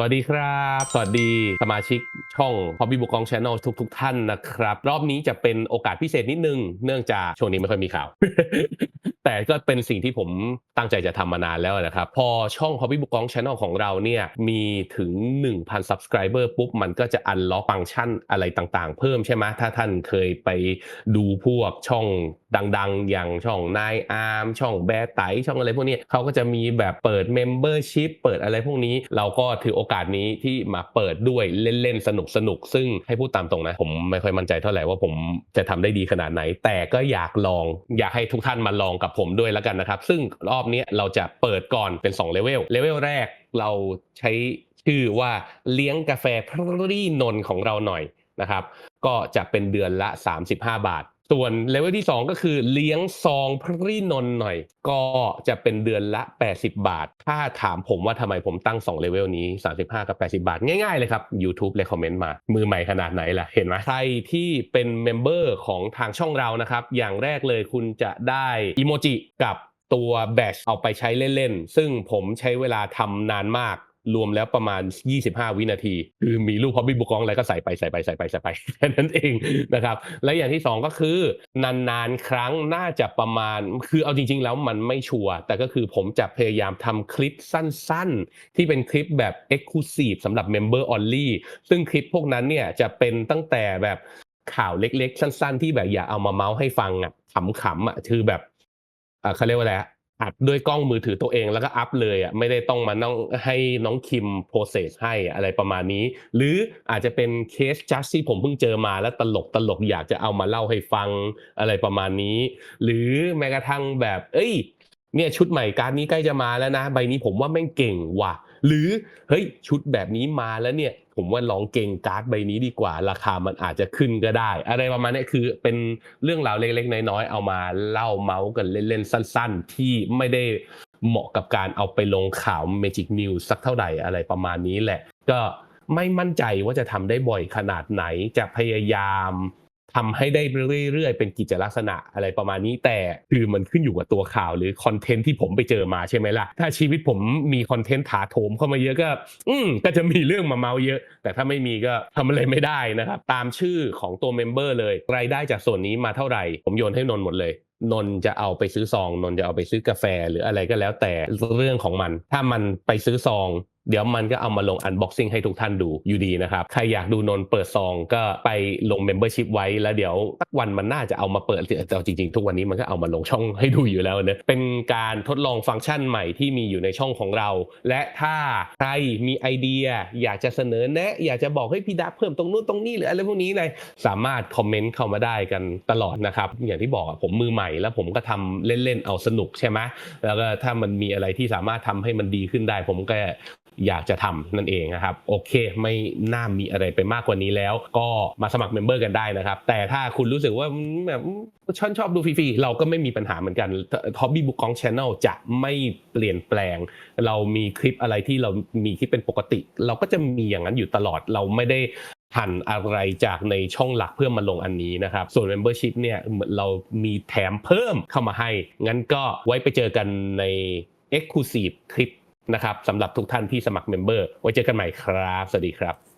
สวัสดีครับ สวัสดีสมาชิกช่อง Hobby Book กอง Channel ทุกทุกท่านนะครับ รอบนี้จะเป็นโอกาสพิเศษนิดนึง เนื่องจากช่วงนี้ไม่ค่อยมีข่าว แต่ก็เป็นสิ่งที่ผม ตั้งใจจะทำมานานแล้วนะครับ พอช่อง Hobby Book กอง Channel ของเราเนี่ยมีถึง 1,000 Subscriber ปุ๊บ มันก็จะอันล็อกฟังก์ชันอะไรต่างๆ เพิ่มใช่ไหมถ้าท่านเคยไปดูพวกช่องดังๆ อย่างช่องนายอาร์มช่องแบร์ไตช่องอะไรพวกนี้เขาก็จะมีแบบเปิด Membership เปิดอะไรพวกนี้ เราก็ถือโอกาสนี้ที่มาเปิดด้วยเล่นๆ สนุกๆ ซึ่งให้พูดตามตรงนะ ผมไม่ค่อยมั่นใจเท่าไหร่ว่าผมจะทำได้ดีขนาดไหน แต่ก็อยากลองอยากให้ทุกท่านมาลองกับผมด้วยแล้วกันนะครับ ซึ่งรอบนี้เราจะเปิดก่อนเป็น2เลเวลเลเวลแรกเราใช้ชื่อว่าเลี้ยงกาแฟพรีนน์ของเราหน่อยนะครับ ก็จะเป็นเดือนละ 35 บาท ส่วนเลเวลที่ 2 ก็คือเลี้ยงซองพรีนน์หน่อย ก็จะเป็นเดือนละ 80 บาท ถ้าถามผมว่าทำไมผมตั้ง2เลเวลนี้ 35 กับ 80 บาท ง่ายๆเลยครับ YouTube เลยคอมเมนต์มา มือใหม่ขนาดไหนล่ะ เห็นไหมใครที่เป็นเมมเบอร์ของทางช่องเรานะครับ อย่างแรกเลยคุณจะได้อีโมจิกับ ตัวแบชเอาไปใช้เล่นๆ ซึ่งผมใช้เวลาทำนานมากรวมแล้วประมาณ 25 วินาที คือมีรูปพอบบี้บุกองอะไรก็ใส่ไปใส่ไปใส่ไปใส่ไปแค่นั้นเองนะครับ และอย่างที่ 2 ก็คือนานๆ ครั้งน่าจะประมาณ คือเอาจริง ๆ แล้วมันไม่ชัวร์แต่ก็คือผมจะพยายามทำคลิปสั้นๆ ที่เป็นคลิปแบบ Exclusive สำหรับ Member Only ซึ่งคลิปพวกนั้นเนี่ยจะเป็นตั้งแต่แบบข่าวเล็กๆ สั้น ๆ ที่แบบอยากเอามาเมาส์ให้ฟังอะขำๆอะคือแบบ เขาเรียกว่าอะไรอะอัดด้วยกล้องมือถือตัวเองแล้วก็อัพเลยอะไม่ได้ต้องมาน้องให้น้องคิมโปรเซสให้อะไรประมาณนี้ หรืออาจจะเป็นเคสจัสที่ผมเพิ่งเจอมาแล้วตลกตลกอยากจะเอามาเล่าให้ฟังอะไรประมาณนี้ หรือแม้กระทั่งแบบ เอ้ย เนี่ยชุดใหม่การนี้ใกล้จะมาแล้วนะ ใบนี้ผมว่าแม่งเก่งว่ะ หรือเฮ้ยชุดแบบนี้มาแล้วเนี่ย ผมว่าลองเก่งการ์ดใบนี้ดีกว่า ราคามันอาจจะขึ้นก็ได้ อะไรประมาณนี้คือเป็นเรื่องราวเล็กๆ น้อยๆเอามาเล่าเมาส์กันเล่นๆ สั้น ๆ ที่ไม่ได้เหมาะกับการเอาไปลงข่าว Magic News สักเท่าไหร่อะไรประมาณนี้แหละ ก็ไม่มั่นใจว่าจะทำได้บ่อยขนาดไหนจะพยายาม ทำให้ได้เรื่อยๆ เป็นกิจลักษณะอะไรประมาณนี้ แต่คือมันขึ้นอยู่กับตัวข่าวหรือคอนเทนต์ที่ผมไปเจอมาใช่ไหมล่ะ ถ้าชีวิตผมมีคอนเทนต์ถาโถมเข้ามาเยอะก็ อืมก็จะมีเรื่องมาเมาเยอะ แต่ถ้าไม่มีก็ทำอะไรไม่ได้นะครับ ตามชื่อของตัวเมมเบอร์เลย รายได้จากส่วนนี้มาเท่าไหร่ ผมโยนให้นนท์หมดเลยนนท์จะเอาไปซื้อซอง นนท์จะเอาไปซื้อกาแฟหรืออะไรก็แล้วแต่เรื่องของมัน ถ้ามันไปซื้อซอง เดี๋ยวมันก็เอามาลงอันบ็อกซิ่งให้ทุกท่านดูอยู่ดีนะครับ ใครอยากดูนนท์เปิดซองก็ไปลง Membership ไว้แล้วเดี๋ยวสักวันมันน่าจะเอามาเปิดแต่เอาจริงๆ ทุกวันนี้มันก็เอามาลงช่องให้ดูอยู่แล้วเนะเป็นการทดลองฟังก์ชันใหม่ที่มีอยู่ในช่องของเรา และถ้าใครมีไอเดีย อยากจะเสนอแนะ อยากจะบอกให้พี่ดับเพิ่มตรงนู้นตรงนี้หรืออะไรพวกนี้เลยสามารถคอมเมนต์เข้ามาได้กันตลอดนะครับอย่างที่บอกผมมือใหม่แล้วผมก็ทำเล่นๆเอาสนุกใช่ไหมแล้วก็ถ้ามันมีอะไรที่สามารถทำให้มันดีขึ้นได้ ผมก็อยากจะทำนั่นเองนะครับโอเค ไม่น่ามีอะไรไปมากกว่านี้แล้ว ก็มาสมัครเมมเบอร์กันได้นะครับแต่ถ้าคุณรู้สึกว่าแบบชอบชอบดูฟรีๆเราก็ไม่มีปัญหาเหมือนกัน Hobby Book กอง Channel จะไม่เปลี่ยนแปลง เรามีคลิปอะไรที่เรามีคลิปเป็นปกติ เราก็จะมีอย่างนั้นอยู่ตลอดเราไม่ได้หั่นอะไรจากในช่องหลักเพื่อมาลงอันนี้นะครับ ส่วน Membership เนี่ยเหมือนเรามีแถมเพิ่มเข้ามาให้ งั้นก็ไว้ไปเจอกันใน Exclusive คลิป นะครับสำหรับทุกท่านที่สมัครเมมเบอร์ไว้เจอกันใหม่ครับ สวัสดีครับ